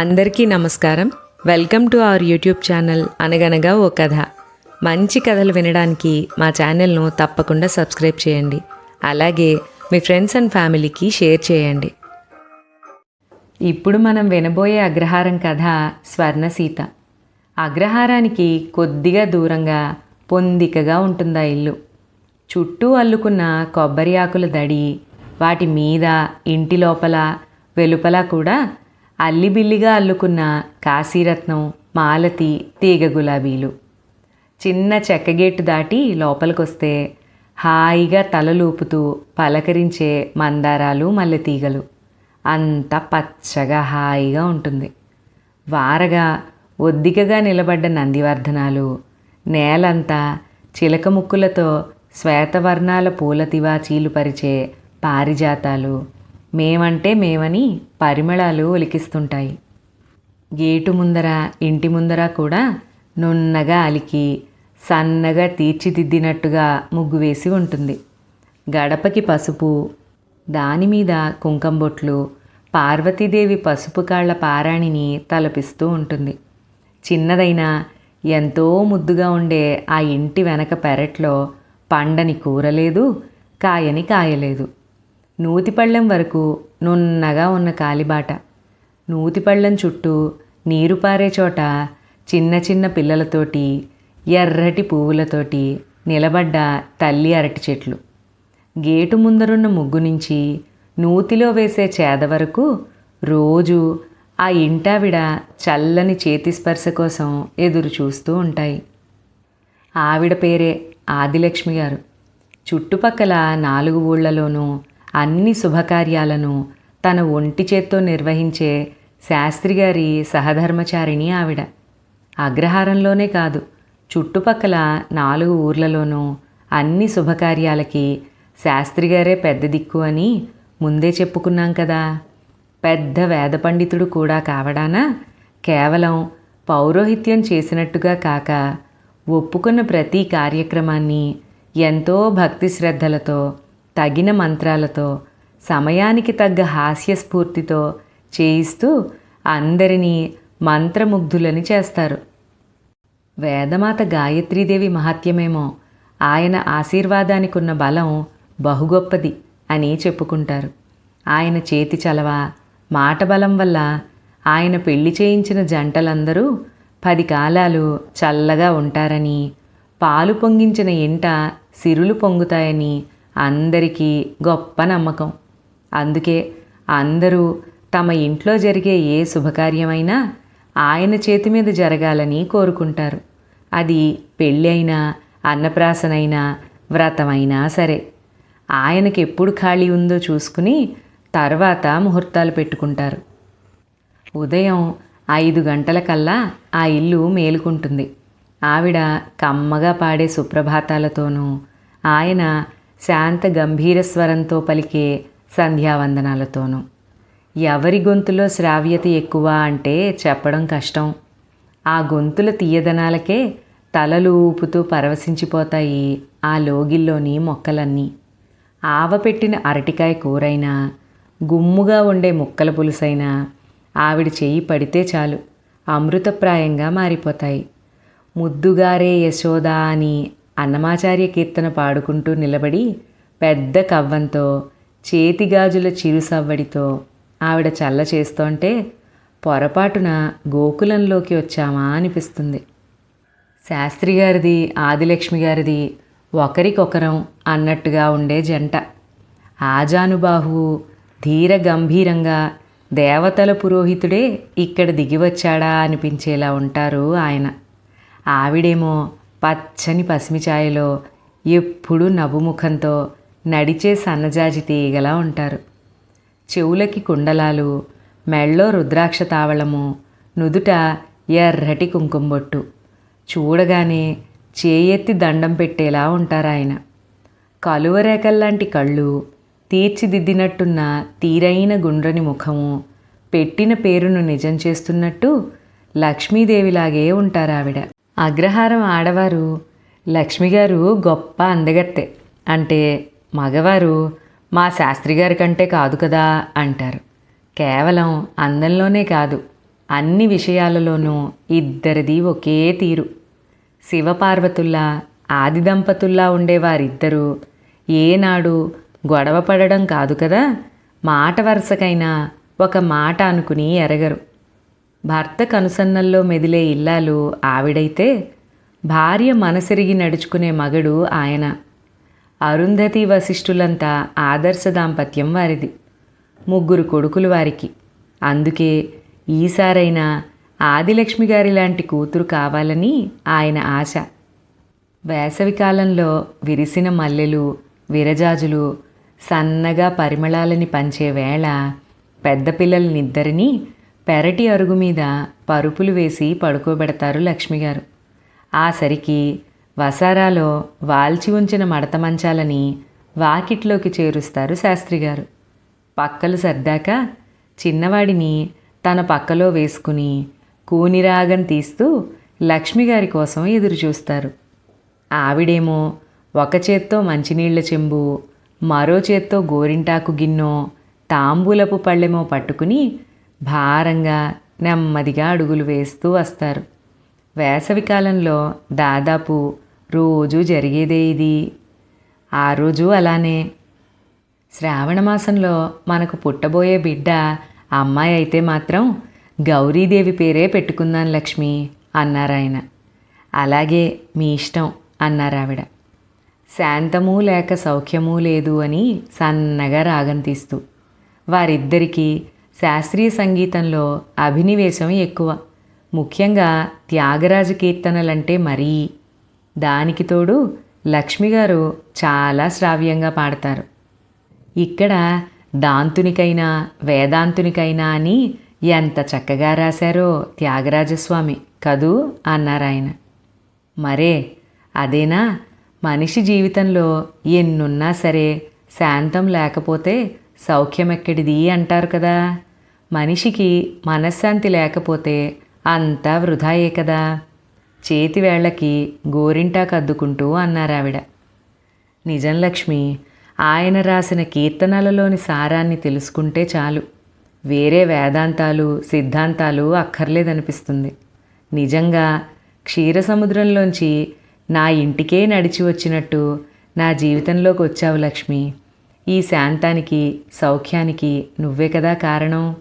అందరికీ నమస్కారం. Welcome to our YouTube channel అనగనగా ఓ కథ. మంచి కథలు వినడానికి మా ఛానల్ను తప్పకుండా సబ్స్క్రైబ్ చేయండి. అలాగే మీ ఫ్రెండ్స్ అండ్ ఫ్యామిలీకి షేర్ చేయండి. ఇప్పుడు మనం వినబోయే అగ్రహారం కథ స్వర్ణసీత. అగ్రహారానికి కొద్దిగా దూరంగా పొందికగా ఉంటుందా ఇల్లు. చుట్టూ అల్లుకున్న కొబ్బరి ఆకుల దడి వాటి మీద ఇంటి లోపల వెలుపల కూడా అల్లిబిల్లిగా అల్లుకున్న కాశీరత్నం మాలతి తీగ గులాబీలు. చిన్న చెక్కగేటు దాటి లోపలికొస్తే హాయిగా తలలూపుతూ పలకరించే మందారాలు మల్లెతీగలు. అంత పచ్చగా హాయిగా ఉంటుంది. వారగా ఒద్దికగా నిలబడ్డ నందివర్ధనాలు నేలంతా చిలక ముక్కులతో శ్వేతవర్ణాల పూల తివాచీలు పరిచే పారిజాతాలు మేమంటే మేమని పరిమళాలు ఒలికిస్తుంటాయి. గేటు ముందర ఇంటి ముందర కూడా నున్నగా అలికి సన్నగా తీర్చిదిద్దినట్టుగా ముగ్గు వేసి ఉంటుంది. గడపకి పసుపు దానిమీద కుంకం బొట్లు పార్వతీదేవి పసుపు కాళ్ళ పారాణిని తలపిస్తూ ఉంటుంది. చిన్నదైన ఎంతో ముద్దుగా ఉండే ఆ ఇంటి వెనక పెరట్లో పండని కూరలేదు కాయని కాయలేదు. నూతిపళ్ళెం వరకు నున్నగా ఉన్న కాలిబాట. నూతిపళ్ళెం చుట్టూ నీరు పారే చోట చిన్న చిన్న పిల్లలతోటి ఎర్రటి పువ్వులతోటి నిలబడ్డ తల్లి అరటి చెట్లు. గేటు ముందరున్న ముగ్గు నుంచి నూతిలో వేసే చేద వరకు రోజు ఆ ఇంటావిడ చల్లని చేతి స్పర్శ కోసం ఎదురు చూస్తూ ఉంటాయి. ఆవిడ పేరే ఆదిలక్ష్మి గారు. చుట్టుపక్కల నాలుగు ఊళ్ళలోనూ అన్ని శుభకార్యాలను తన ఒంటి చేత్తో నిర్వహించే శాస్త్రి గారి సహధర్మచారిణి ఆవిడ. అగ్రహారంలోనే కాదు చుట్టుపక్కల నాలుగు ఊర్లలోనూ అన్ని శుభకార్యాలకి శాస్త్రి గారే పెద్ద దిక్కు అని ముందే చెప్పుకున్నాం కదా. పెద్ద వేద పండితుడు కూడా కావడానా? కేవలం పౌరోహిత్యం చేసినట్టుగా కాక ఒప్పుకున్న ప్రతి కార్యక్రమాన్ని ఎంతో భక్తి శ్రద్ధలతో తగిన మంత్రాలతో సమయానికి తగ్గ హాస్యస్ఫూర్తితో చేయిస్తూ అందరినీ మంత్రముగ్ధులని చేస్తారు. వేదమాత గాయత్రీదేవి మహాత్యమేమో ఆయన ఆశీర్వాదానికి ఉన్న బలం బహుగొప్పది అని చెప్పుకుంటారు. ఆయన చేతి చలవ మాట బలం వల్ల ఆయన పెళ్ళి చేయించిన జంటలందరూ పది కాలాలు చల్లగా ఉంటారని పాలు పొంగించిన ఇంట సిరులు పొంగుతాయని అందరికీ గొప్ప నమ్మకం. అందుకే అందరూ తమ ఇంట్లో జరిగే ఏ శుభకార్యమైనా ఆయన చేతి మీద జరగాలని కోరుకుంటారు. అది పెళ్ళి అయినా అన్నప్రాసనైనా వ్రతమైనా సరే. ఆయనకి ఎప్పుడు ఖాళీ ఉందో చూసుకుని తర్వాత ముహూర్తాలు పెట్టుకుంటారు. ఉదయం ఐదు గంటలకల్లా ఆ ఇల్లు మేలుకుంటుంది. ఆవిడ కమ్మగా పాడే సుప్రభాతాలతోనూ ఆయన శాంత గంభీర స్వరంతో పలికే సంధ్యావందనాలతోనూ. ఎవరి గొంతులో శ్రావ్యత ఎక్కువ అంటే చెప్పడం కష్టం. ఆ గొంతుల తీయదనాలకే తలలు ఊపుతూ పరవశించిపోతాయి ఆ లోగిల్లోని మొక్కలన్నీ. ఆవపెట్టిన అరటికాయ కూరైనా గుమ్ముగా ఉండే ముక్కల పులుసైనా ఆవిడ చెయ్యి పడితే చాలు అమృతప్రాయంగా మారిపోతాయి. ముద్దుగారే యశోద అని అన్నమాచార్య కీర్తన పాడుకుంటూ నిలబడి పెద్ద కవ్వంతో చేతిగాజుల చిరుసవ్వడితో ఆవిడ చల్ల చేస్తోంటే పొరపాటున గోకులంలోకి వచ్చామా అనిపిస్తుంది. శాస్త్రి గారిది ఆదిలక్ష్మి గారిది ఒకరికొకరం అన్నట్టుగా ఉండే జంట. ఆజానుబాహు ధీర గంభీరంగా దేవతల పురోహితుడే ఇక్కడ దిగివచ్చాడా అనిపించేలా ఉంటారు ఆయన. ఆవిడేమో పచ్చని పసిమి ఛాయలో ఎప్పుడూ నవ్వుముఖంతో నడిచే సన్నజాజి తీగలా ఉంటారు. చెవులకి కుండలాలు మెళ్ళో రుద్రాక్ష తావళము నుదుట ఎర్రటి కుంకుమబొట్టు చూడగానే చేయెత్తి దండం పెట్టేలా ఉంటారాయన. కలువరేకల్లాంటి కళ్ళు తీర్చిదిద్దినట్టున్న తీరైన గుండ్రని ముఖము పెట్టిన పేరును నిజం చేస్తున్నట్టు లక్ష్మీదేవిలాగే ఉంటారావిడ. అగ్రహారం ఆడవారు లక్ష్మిగారు గొప్ప అందగత్తె. అంటే మగవారు మా శాస్త్రి గారి కంటే కాదు కదా అంటారు. కేవలం అందంలోనే కాదు అన్ని విషయాలలోనూ ఇద్దరిది ఒకే తీరు. శివపార్వతుల్లా ఆది దంపతుల్లా ఉండేవారిద్దరూ ఏనాడు గొడవ పడడం కాదు కదా మాట వరుసకైనా ఒక మాట అనుకుని ఎరగరు. భర్త కనుసన్నల్లో మెదిలే ఇల్లాలు ఆవిడైతే భార్య మనసిరిగి నడుచుకునే మగడు ఆయన. అరుంధతి వశిష్ఠులంతా ఆదర్శ దాంపత్యం వారిది. ముగ్గురు కొడుకులు వారికి. అందుకే ఈసారైనా ఆదిలక్ష్మి గారి లాంటి కూతురు కావాలని ఆయన ఆశ. వేసవికాలంలో విరిసిన మల్లెలు విరజాజులు సన్నగా పరిమళాలని పంచే వేళ పెద్ద పిల్లలనిద్దరినీ పెరటి అరుగు మీద పరుపులు వేసి పడుకోబెడతారు లక్ష్మిగారు. ఆ సరికి వసారాలో వాల్చి ఉంచిన మడత మంచాలని వాకిట్లోకి చేరుస్తారు శాస్త్రిగారు. పక్కలు సర్దాక చిన్నవాడిని తన పక్కలో వేసుకుని కూనిరాగం తీస్తూ లక్ష్మిగారి కోసం ఎదురు చూస్తారు ఆవిడేమో ఒక చేత్తో మంచినీళ్ళ చెంబు మరో చేత్తో గోరింటాకు గిన్నో తాంబూలపు పళ్ళెమో పట్టుకుని భారంగా నెమ్మదిగా అడుగులు వేస్తూ వస్తారు. వేసవికాలంలో దాదాపు రోజు జరిగేదే ఇది. ఆ రోజు అలానే. శ్రావణ మాసంలో మనకు పుట్టబోయే బిడ్డ అమ్మాయి అయితే మాత్రం గౌరీదేవి పేరే పెట్టుకుందాం లక్ష్మి అన్నారాయన. అలాగే మీ ఇష్టం అన్నారావిడ. శాంతము లేక సౌఖ్యము లేదు అని సన్నగా రాగం తీస్తూ. వారిద్దరికీ శాస్త్రీయ సంగీతంలో అభినివేశం ఎక్కువ. ముఖ్యంగా త్యాగరాజ కీర్తనలంటే మరీ. దానికి తోడు లక్ష్మి గారు చాలా శ్రావ్యంగా పాడతారు. ఇక్కడ దాంతునికైనా వేదాంతునికైనా అని ఎంత చక్కగా రాశారో త్యాగరాజస్వామి కదూ అన్నారాయన. మరే అదేనా? మనిషి జీవితంలో ఎన్నున్నా సరే శాంతం లేకపోతే సౌఖ్యం ఎక్కడిది అంటారు కదా. మనిషికి మనశ్శాంతి లేకపోతే అంతా వృధాయే కదా? చేతి వేళ్ళకి గోరింటాకు అద్దుకుంటూ అన్నారావిడ. నిజం లక్ష్మి ఆయన రాసిన కీర్తనలలోని సారాన్ని తెలుసుకుంటే చాలు. వేరే వేదాంతాలు సిద్ధాంతాలు అక్కర్లేదనిపిస్తుంది. నిజంగా క్షీరసముద్రంలోంచి నా ఇంటికే నడిచి వచ్చినట్టు నా జీవితంలోకి వచ్చావు లక్ష్మి. ఈ శాంతానికి సౌఖ్యానికి నువ్వే కదా కారణం?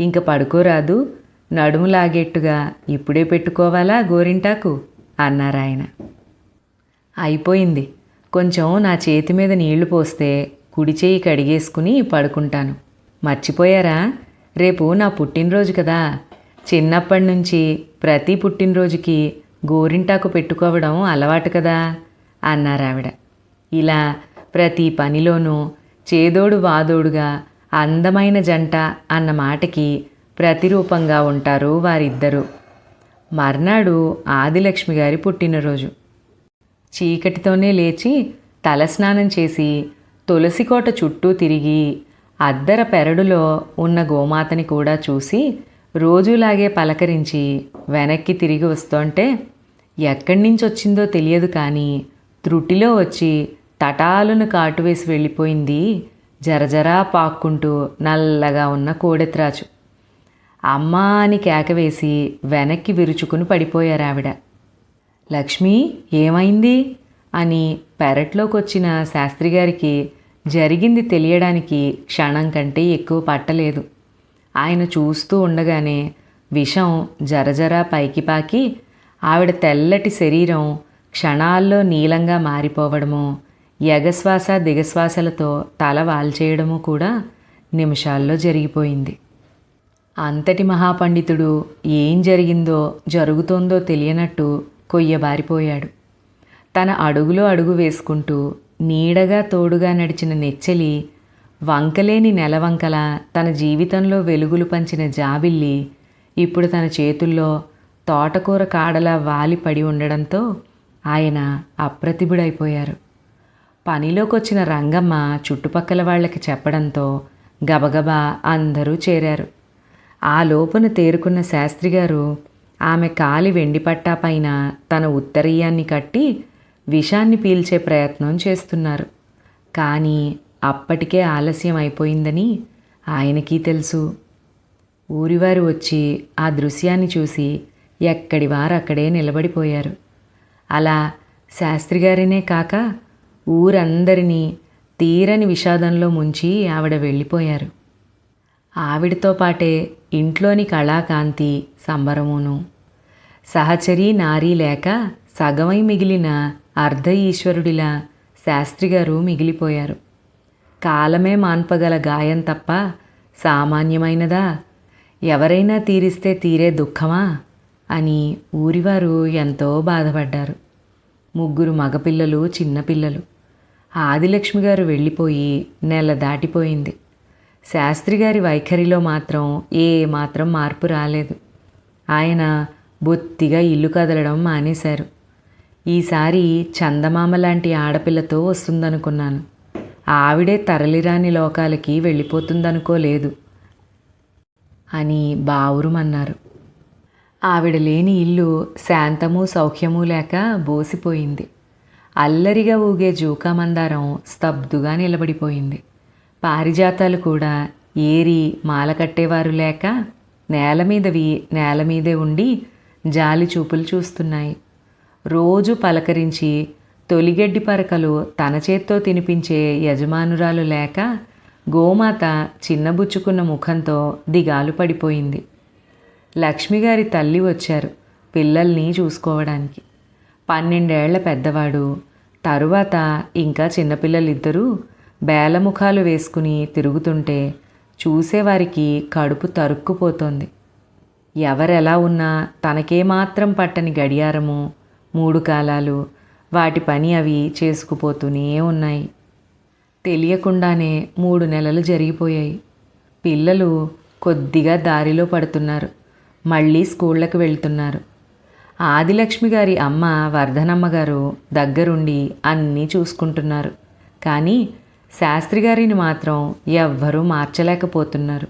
ఇంక పడుకోరాదు. నడుము లాగేట్టుగా ఇప్పుడే పెట్టుకోవాలా గోరింటాకు? అన్నారాయన అయిపోయింది. కొంచెం నా చేతి మీద నీళ్ళు పోస్తే కుడి చేయి కడిగేసుకుని పడుకుంటాను. మర్చిపోయారా? రేపు నా పుట్టినరోజు కదా. చిన్నప్పటి నుంచి ప్రతి పుట్టినరోజుకి గోరింటాకు పెట్టుకోవడం అలవాటు కదా అన్నారావిడ. ఇలా ప్రతి పనిలోనూ చేదోడు వాదోడుగా అందమైన జంట అన్న మాటకి ప్రతిరూపంగా ఉంటారు వారిద్దరూ. మర్నాడు ఆదిలక్ష్మి గారి పుట్టినరోజు. చీకటితోనే లేచి తలస్నానం చేసి తులసికోట చుట్టూ తిరిగి అద్దర పెరడులో ఉన్న గోమాతని కూడా చూసి రోజులాగే పలకరించి వెనక్కి తిరిగి వస్తుంటే ఎక్కడి నుంచి వచ్చిందో తెలియదు కానీ త్రుటిలో వచ్చి తటాలును కాటువేసి వెళ్ళిపోయింది జరజరా పాక్కుంటూ నల్లగా ఉన్న కోడెత్రాచు అమ్మా అని కేకవేసి వెనక్కి విరుచుకుని పడిపోయారు ఆవిడ లక్ష్మి ఏమైంది? అని పెరట్లోకి వచ్చిన శాస్త్రిగారికి జరిగింది తెలియడానికి క్షణం కంటే ఎక్కువ పట్టలేదు. ఆయన చూస్తూ ఉండగానే విషం జరజరా పైకి పాకి ఆవిడ తెల్లటి శరీరం క్షణాల్లో నీలంగా మారిపోవడము ఎగశ్వాస దిగశ్వాసలతో తల వాల్చేయడము కూడా నిమిషాల్లో జరిగిపోయింది. అంతటి మహాపండితుడు ఏం జరిగిందో జరుగుతోందో తెలియనట్టు కొయ్యబారిపోయాడు. తన అడుగులో అడుగు వేసుకుంటూ నీడగా తోడుగా నడిచిన నెచ్చలి వంకలేని నెలవంకల తన జీవితంలో వెలుగులు పంచిన జాబిల్లి ఇప్పుడు తన చేతుల్లో తోటకూర కాడలా వాలి పడి ఉండడంతో ఆయన అప్రతిభుడైపోయారు. పనిలోకొచ్చిన రంగమ్మ చుట్టుపక్కల వాళ్ళకి చెప్పడంతో గబగబా అందరూ చేరారు. ఆ లోపున తేరుకున్న శాస్త్రిగారు ఆమె కాలి వెండి పట్టా పైన తన ఉత్తరీయాన్ని కట్టి విషాన్ని పీల్చే ప్రయత్నం చేస్తున్నారు. కానీ అప్పటికే ఆలస్యం అయిపోయిందని ఆయనకి తెలుసు. ఊరివారు వచ్చి ఆ దృశ్యాన్ని చూసి ఎక్కడి వారు అక్కడే నిలబడిపోయారు. అలా శాస్త్రిగారినే కాక ఊరందరినీ తీరని విషాదంలో ముంచి ఆవిడ వెళ్ళిపోయారు. ఆవిడతో పాటే ఇంట్లోని కళాకాంతి సంబరమును. సహచరి నారీ లేక సగమై మిగిలిన అర్ధ ఈశ్వరుడిలా శాస్త్రిగారు మిగిలిపోయారు. కాలమే మాన్పగల గాయం తప్ప సామాన్యమైనదా? ఎవరైనా తీరిస్తే తీరే దుఃఖమా? అని ఊరివారు ఎంతో బాధపడ్డారు. ముగ్గురు మగపిల్లలు చిన్నపిల్లలు. ఆదిలక్ష్మి గారు వెళ్ళిపోయి నెల దాటిపోయింది. శాస్త్రి గారి వైఖరిలో మాత్రం ఏ మాత్రం మార్పు రాలేదు. ఆయన బొత్తిగా ఇల్లు కదలడం మానేశారు. ఈసారి చందమామ లాంటి ఆడపిల్లతో వస్తుందనుకున్నాను. ఆవిడే తరలిరాని లోకాలకి వెళ్ళిపోతుందనుకోలేదు అని బావురుమన్నారు. ఆవిడ లేని ఇల్లు శాంతము సౌఖ్యము లేక బోసిపోయింది. అల్లరిగా ఊగే జూకామందారం స్తబ్దుగా నిలబడిపోయింది. పారిజాతాలు కూడా ఏరి మాల కట్టేవారు లేక నేల మీదవి నేల మీదే ఉండి జాలి చూపులు చూస్తున్నాయి. రోజు పలకరించి తొలిగడ్డి పరకలు తన చేత్తో తినిపించే యజమానురాలు లేక గోమాత చిన్నబుచ్చుకున్న ముఖంతో దిగాలు పడిపోయింది. లక్ష్మిగారి తల్లి వచ్చారు పిల్లల్ని చూసుకోవడానికి. పన్నెండేళ్ళ పెద్దవాడు. తరువాత ఇంకా చిన్నపిల్లలిద్దరూ బేలముఖాలు వేసుకుని తిరుగుతుంటే చూసేవారికి కడుపు తరుక్కుపోతోంది. ఎవరెలా ఉన్నా తనకేమాత్రం పట్టని గడియారము మూడు కాలాలు వాటి పని అవి చేసుకుపోతూనే ఉన్నాయి. తెలియకుండానే మూడు నెలలు జరిగిపోయాయి. పిల్లలు కొద్దిగా దారిలో పడుతున్నారు. మళ్ళీ స్కూళ్ళకు వెళ్తున్నారు. ఆదిలక్ష్మి గారి అమ్మ వర్ధనమ్మ గారు దగ్గరుండి అన్నీ చూసుకుంటున్నారు. కానీ శాస్త్రి గారిని మాత్రం ఎవ్వరూ మార్చలేకపోతున్నారు.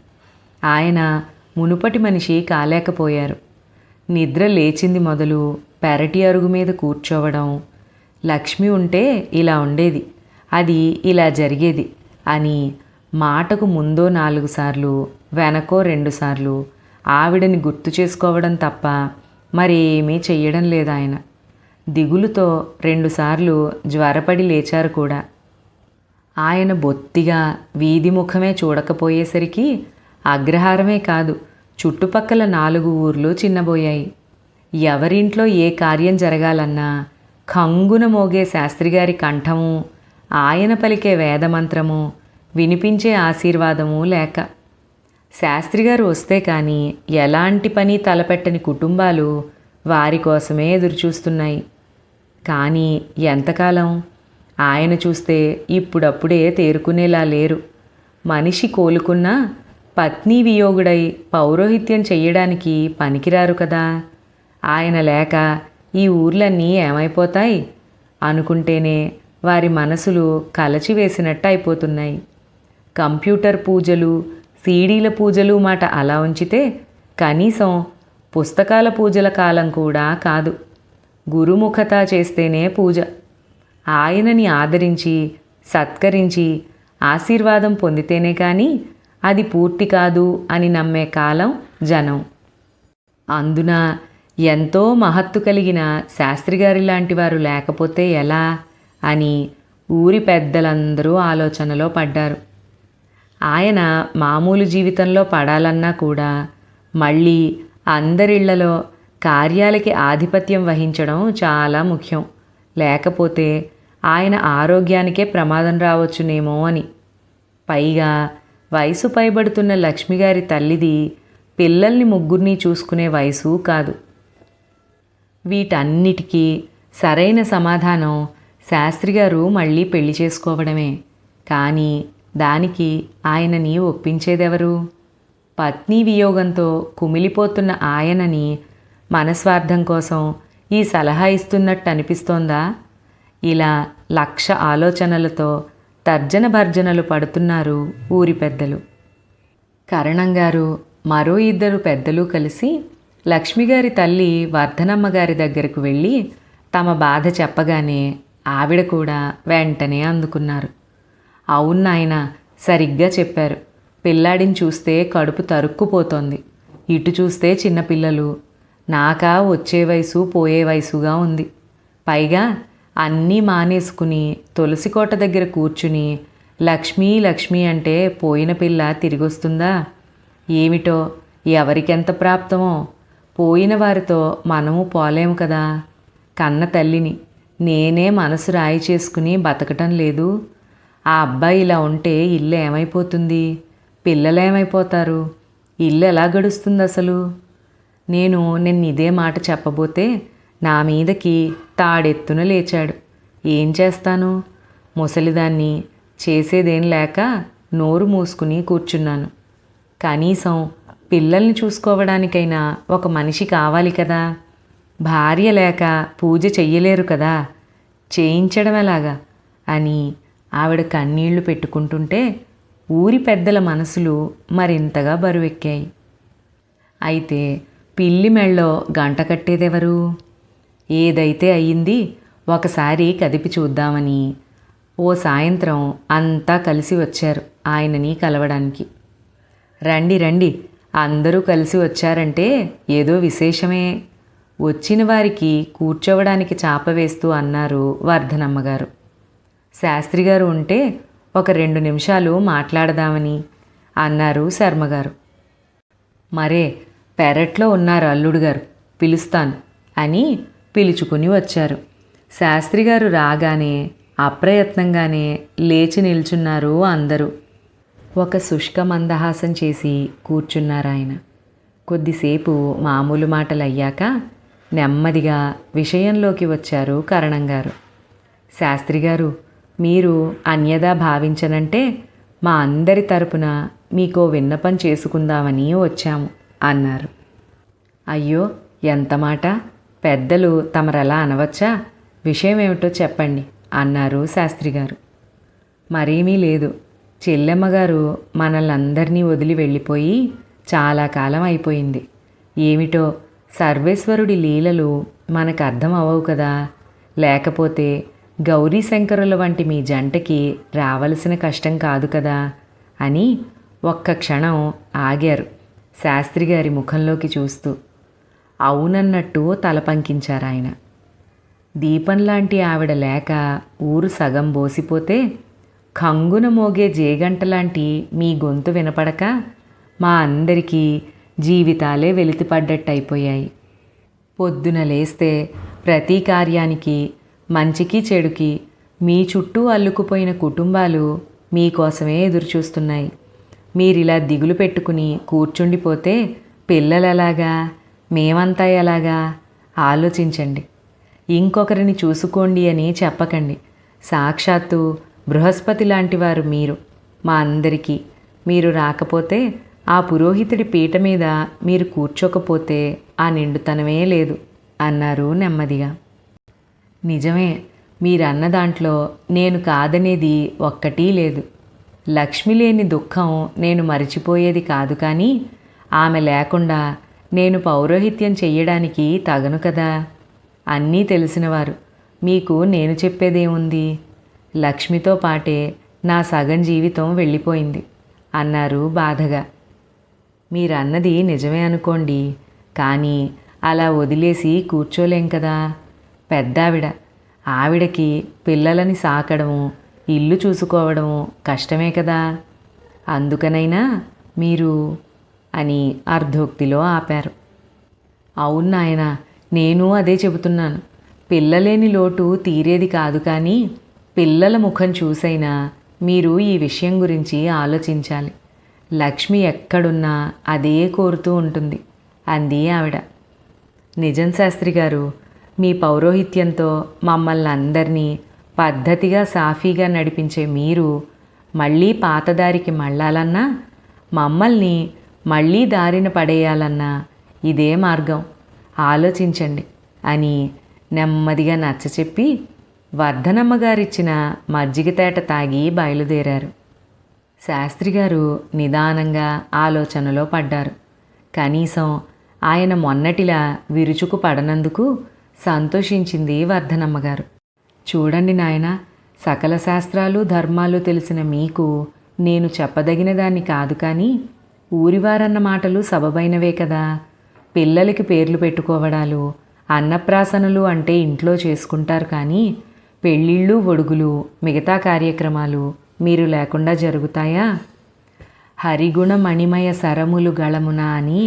ఆయన మునుపటి మనిషి కాలేకపోయారు. నిద్ర లేచింది మొదలు పెరటి అరుగు మీద కూర్చోవడం లక్ష్మి ఉంటే ఇలా ఉండేది అది ఇలా జరిగేది అని మాటకు ముందో నాలుగు సార్లు వెనకో రెండుసార్లు ఆవిడని గుర్తు చేసుకోవడం తప్ప మరేమీ చెయ్యడం లేదు ఆయన దిగులుతో రెండుసార్లు జ్వరపడి లేచారు కూడా. ఆయన బొత్తిగా వీధి ముఖమే చూడకపోయేసరికి అగ్రహారమే కాదు చుట్టుపక్కల నాలుగు ఊర్లు చిన్నబోయాయి. ఎవరింట్లో ఏ కార్యం జరగాలన్నా కంగున మోగే శాస్త్రిగారి కంఠము ఆయన పలికే వేదమంత్రము వినిపించే ఆశీర్వాదము లేక శాస్త్రి గారు వస్తే కానీ ఎలాంటి పని తలపెట్టని కుటుంబాలు వారి కోసమే ఎదురుచూస్తున్నాయి. కానీ ఎంతకాలం? ఆయన చూస్తే ఇప్పుడప్పుడే తేరుకునేలా లేరు. మనిషి కోలుకున్నా పత్ని వియోగుడై పౌరోహిత్యం చెయ్యడానికి పనికిరారు కదా. ఆయన లేక ఈ ఊర్లన్నీ ఏమైపోతాయి? అనుకుంటేనే వారి మనసులు కలచివేసినట్టు అయిపోతున్నాయి కంప్యూటర్ పూజలు సీడీల పూజలు మాట అలా ఉంచితే కనీసం పుస్తకాల పూజల కాలం కూడా కాదు. గురుముఖత చేస్తేనే పూజ. ఆయనని ఆదరించి సత్కరించి ఆశీర్వాదం పొందితేనే కానీ అది పూర్తి కాదు అని నమ్మే కాలం జనం. అందున ఎంతో మహత్తు కలిగిన శాస్త్రిగారి లాంటి వారు లేకపోతే ఎలా అని ఊరి పెద్దలందరూ ఆలోచనలో పడ్డారు. ఆయన మామూలు జీవితంలో పడాలన్నా కూడా మళ్ళీ అందరిళ్ళలో కార్యాలకి ఆధిపత్యం వహించడం చాలా ముఖ్యం. లేకపోతే ఆయన ఆరోగ్యానికే ప్రమాదం రావచ్చునేమో అని. పైగా వయసు పైబడుతున్న లక్ష్మిగారి తల్లిది పిల్లల్ని ముగ్గురిని చూసుకునే వయసు కాదు. వీటన్నిటికీ సరైన సమాధానం శాస్త్రిగారు మళ్ళీ పెళ్ళి చేసుకోవడమే. కానీ దానికి ఆయనని ఒప్పించేదెవరు? పత్ని వియోగంతో కుమిలిపోతున్న ఆయనని మనస్వార్థం కోసం ఈ సలహా ఇస్తున్నట్టు అనిపిస్తోందా ఇలా లక్ష ఆలోచనలతో తర్జన భర్జనలు పడుతున్నారు ఊరి పెద్దలు. కరణం గారు మరో ఇద్దరు పెద్దలు కలిసి లక్ష్మిగారి తల్లి వర్ధనమ్మ గారి దగ్గరకు వెళ్ళి తమ బాధ చెప్పగానే ఆవిడ కూడా వెంటనే అందుకున్నారు. అవును నాయన సరిగ్గా చెప్పారు. పిల్లాడిని చూస్తే కడుపు తరుక్కుపోతోంది. ఇటు చూస్తే చిన్నపిల్లలు. నాకా వచ్చే వయసు పోయే వయసుగా ఉంది. పైగా అన్నీ మానేసుకుని తులసికోట దగ్గర కూర్చుని లక్ష్మీ లక్ష్మి అంటే పోయిన పిల్ల తిరిగొస్తుందా? ఏమిటో ఎవరికెంత ప్రాప్తమో? పోయిన వారితో మనము పోలేము కదా? కన్న తల్లిని నేనే మనసు రాయి చేసుకుని బతకటం లేదు? ఆ అబ్బాయి ఇలా ఉంటే ఇల్లు ఏమైపోతుంది? పిల్లలు ఏమైపోతారు ఇల్లు ఎలా గడుస్తుంది అసలు నేను నిన్న ఇదే మాట చెప్పబోతే నా మీదకి తాడెత్తున లేచాడు. ఏం చేస్తాను? ముసలిదాన్ని చేసేదేం లేక నోరు మూసుకుని కూర్చున్నాను. కనీసం పిల్లల్ని చూసుకోవడానికైనా ఒక మనిషి కావాలి కదా? భార్య లేక పూజ చెయ్యలేరు కదా? చేయించడం ఎలాగా అని ఆవిడ కన్నీళ్ళు పెట్టుకుంటుంటే ఊరి పెద్దల మనసులు మరింతగా బరువెక్కాయి. అయితే పిల్లి మెళ్ళో గంట కట్టేదెవరు? ఏదైతే అయ్యింది ఒకసారి కదిపి చూద్దామని. ఓ సాయంత్రం అంతా కలిసి వచ్చారు ఆయనని కలవడానికి. రండి రండి అందరూ కలిసి వచ్చారంటే ఏదో విశేషమే. వచ్చిన వారికి కూర్చోవడానికి చాప వేస్తూ అన్నారు వర్ధనమ్మగారు. శాస్త్రి గారు ఉంటే ఒక రెండు నిమిషాలు మాట్లాడదామని అన్నారు శర్మగారు. మరే పెరట్లో ఉన్నారు అల్లుడు గారు పిలుస్తాను అని పిలుచుకుని వచ్చారు. శాస్త్రి గారు రాగానే అప్రయత్నంగానే లేచి నిల్చున్నారు అందరూ. ఒక శుష్క మందహాసం చేసి కూర్చున్నారు ఆయన కొద్దిసేపు మామూలు మాటలు అయ్యాక నెమ్మదిగా విషయంలోకి వచ్చారు కరణం గారు. శాస్త్రి గారు మీరు అన్యదా భావించనంటే మా అందరి తరపున మీకో విన్నపం చేసుకుందామని వచ్చాము అన్నారు. అయ్యో ఎంత మాట? పెద్దలు తమరలా అనవచ్చా? విషయం ఏమిటో చెప్పండి అన్నారు శాస్త్రి గారు మరేమీ లేదు. చెల్లెమ్మగారు మనల్ని అందరినీ వదిలి వెళ్ళిపోయి చాలా కాలం అయిపోయింది. ఏమిటో సర్వేశ్వరుడి లీలలు మనకు అర్థం అవ్వవు కదా. లేకపోతే గౌరీ శంకరుల వంటి మీ జంటకి రావలసిన కష్టం కాదు కదా? అని ఒక్క క్షణం ఆగారు శాస్త్రి గారి ముఖంలోకి చూస్తూ. అవునన్నట్టు తల పంకించారాయన ఆయన. దీపం లాంటి ఆవిడ లేక ఊరు సగం బోసిపోతే కంగున మోగే జేగంట లాంటి మీ గొంతు వినపడక మా అందరికీ జీవితాలే వెలితిపడ్డట్టయిపోయాయి. పొద్దున లేస్తే ప్రతి కార్యానికి మంచికి చెడుకి మీ చుట్టూ అల్లుకుపోయిన కుటుంబాలు మీకోసమే ఎదురుచూస్తున్నాయి. మీరిలా దిగులు పెట్టుకుని కూర్చుండిపోతే పిల్లలు ఎలాగా మేమంతా ఎలాగా? ఆలోచించండి. ఇంకొకరిని చూసుకోండి అని చెప్పకండి. సాక్షాత్తు బృహస్పతి లాంటి వారు మీరు. మా అందరికీ మీరు రాకపోతే ఆ పురోహితుడి పీట మీద మీరు కూర్చోకపోతే ఆ నిండుతనమే లేదు అన్నారు నెమ్మదిగా. నిజమే మీరన్న దాంట్లో నేను కాదనేది ఒక్కటీ లేదు. లక్ష్మి లేని దుఃఖం నేను మరిచిపోయేది కాదు కానీ ఆమె లేకుండా నేను పౌరోహిత్యం చెయ్యడానికి తగను కదా? అన్నీ తెలిసినవారు. మీకు నేను చెప్పేదేముంది? లక్ష్మితో పాటే నా సగం జీవితం వెళ్ళిపోయింది అన్నారు బాధగా. మీరన్నది నిజమే అనుకోండి కానీ అలా వదిలేసి కూర్చోలేం కదా? పెద్దావిడ. ఆవిడకి పిల్లలని సాకడము ఇల్లు చూసుకోవడము కష్టమే కదా. అందుకనైనా మీరు అని అర్ధోక్తిలో ఆపారు. అవును నాయన నేను అదే చెబుతున్నాను. పిల్లలేని లోటు తీరేది కాదు కానీ పిల్లల ముఖం చూసైనా మీరు ఈ విషయం గురించి ఆలోచించాలి. లక్ష్మి ఎక్కడున్నా అదే కోరుతూ ఉంటుంది అంది ఆవిడ. నిజం శాస్త్రి గారు మీ పౌరోహిత్యంతో మమ్మల్ని అందరినీ పద్ధతిగా సాఫీగా నడిపించే మీరు మళ్ళీ పాతదారికి మళ్ళాలన్నా మమ్మల్ని మళ్ళీ దారిన పడేయాలన్నా ఇదే మార్గం. ఆలోచించండి అని నెమ్మదిగా నచ్చచెప్పి వర్ధనమ్మ గారిచ్చిన మజ్జిగతేట తాగి బయలుదేరారు. శాస్త్రి గారు నిదానంగా ఆలోచనలో పడ్డారు. కనీసం ఆయన మొన్నటిలా విరుచుకు పడనందుకు సంతోషించింది వర్ధనమ్మగారు చూడండి నాయన సకల శాస్త్రాలు ధర్మాలు తెలిసిన మీకు నేను చెప్పదగిన దాన్ని కాదు కానీ ఊరివారన్న మాటలు సబబైనవే కదా. పిల్లలకి పేర్లు పెట్టుకోవడాలు అన్నప్రాసనలు అంటే ఇంట్లో చేసుకుంటారు కానీ పెళ్ళిళ్ళు ఒడుగులు మిగతా కార్యక్రమాలు మీరు లేకుండా జరుగుతాయా? హరిగుణ మణిమయ సరములు గళమున అని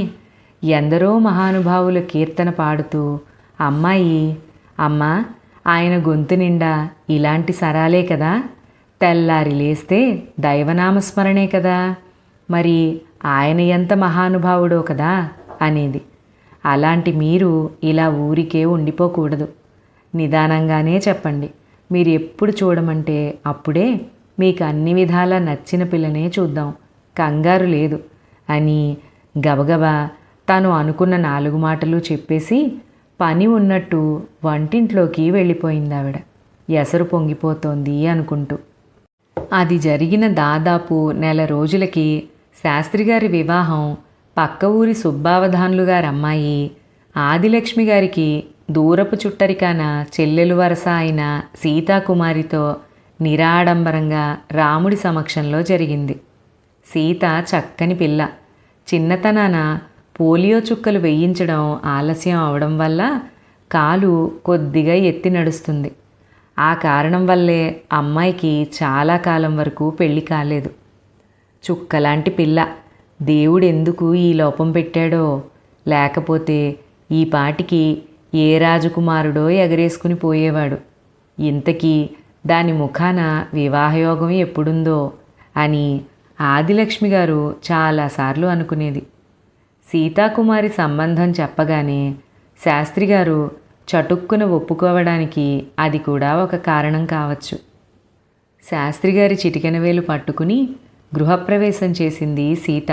ఎందరో మహానుభావుల కీర్తన పాడుతూ అమ్మాయి అమ్మ ఆయన గొంతు నిండా ఇలాంటి సరాలే కదా. తెల్లారి లేస్తే దైవనామస్మరణే కదా. మరి ఆయన ఎంత మహానుభావుడో కదా అనేది. అలాంటి మీరు ఇలా ఊరికే ఉండిపోకూడదు. నిదానంగానే చెప్పండి. మీరు ఎప్పుడు చూడమంటే అప్పుడే మీకు అన్ని విధాలా నచ్చిన పిల్లనే చూద్దాం. కంగారు లేదు. అని గబగబా తను అనుకున్న నాలుగు మాటలు చెప్పేసి పని ఉన్నట్టు వంటింట్లోకి వెళ్ళిపోయింది ఆవిడ. ఎసరు పొంగిపోతోంది అనుకుంటూ. అది జరిగిన దాదాపు నెల రోజులకి శాస్త్రి గారి వివాహం పక్క ఊరి సుబ్బావధాన్లు గారి అమ్మాయి ఆదిలక్ష్మి గారికి దూరపు చుట్టరికాన చెల్లెలు వరస అయిన సీతాకుమారితో నిరాడంబరంగా రాముడి సమక్షంలో జరిగింది. సీత చక్కని పిల్ల. చిన్నతనాన పోలియో చుక్కలు వేయించడం ఆలస్యం అవడం వల్ల కాలు కొద్దిగా ఎత్తి నడుస్తుంది. ఆ కారణం వల్లే అమ్మాయికి చాలా కాలం వరకు పెళ్ళి కాలేదు. చుక్కలాంటి పిల్ల. దేవుడు ఎందుకు ఈ లోపం పెట్టాడో? లేకపోతే ఈ పాటికి ఏ రాజకుమారుడో ఎగరేసుకుని పోయేవాడు? ఇంతకీ దాని ముఖాన వివాహయోగం ఎప్పుడుందో అని ఆదిలక్ష్మి గారు చాలాసార్లు అనుకునేది. సీతాకుమారి సంబంధం చెప్పగానే శాస్త్రి గారు చటుక్కున ఒప్పుకోవడానికి అది కూడా ఒక కారణం కావచ్చు. శాస్త్రి గారి చిటికెన వేలు పట్టుకుని గృహప్రవేశం చేసింది సీత.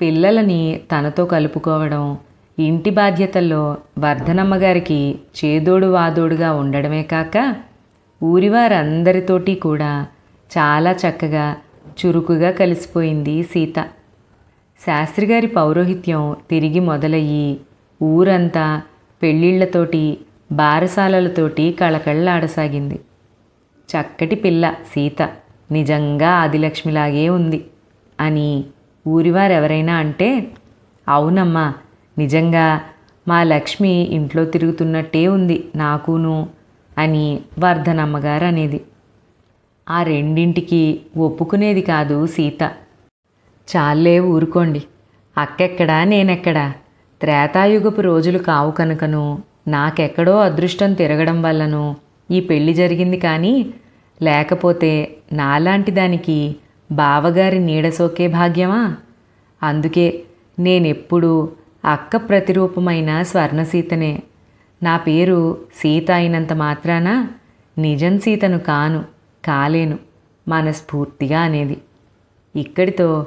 పిల్లలని తనతో కలుపుకోవడం ఇంటి బాధ్యతల్లో వర్ధనమ్మ గారికి చేదోడు వాదోడుగా ఉండడమే కాక ఊరివారందరితోటి కూడా చాలా చక్కగా చురుకుగా కలిసిపోయింది సీత. శాస్త్రి గారి పౌరోహిత్యం తిరిగి మొదలయ్యి ఊరంతా పెళ్ళిళ్ళతోటి బారసాలలతోటి కళకళ్ళాడసాగింది చక్కటి పిల్ల సీత. నిజంగా ఆదిలక్ష్మిలాగే ఉంది అని ఊరివారెవరైనా అంటే అవునమ్మా నిజంగా మా లక్ష్మి ఇంట్లో తిరుగుతున్నట్టే ఉంది నాకును అని వర్ధనమ్మగారు అనేది ఆ రెండింటికి ఒప్పుకునేది కాదు సీత. చాలే ఊరుకోండి. అక్కెక్కడా నేనెక్కడా? త్రేతాయుగపు రోజులు కావు కనుకను నాకెక్కడో అదృష్టం తిరగడం వల్లను ఈ పెళ్ళి జరిగింది కానీ లేకపోతే నాలాంటి దానికి బావగారి నీడ సోకే భాగ్యమా? అందుకే నేనెప్పుడూ అక్క ప్రతిరూపమైన స్వర్ణసీతనే. నా పేరు సీత అయినంత మాత్రాన? నిజం సీతను కాను కాలేను మనస్ఫూర్తిగా అనేది. ఇక్కడితో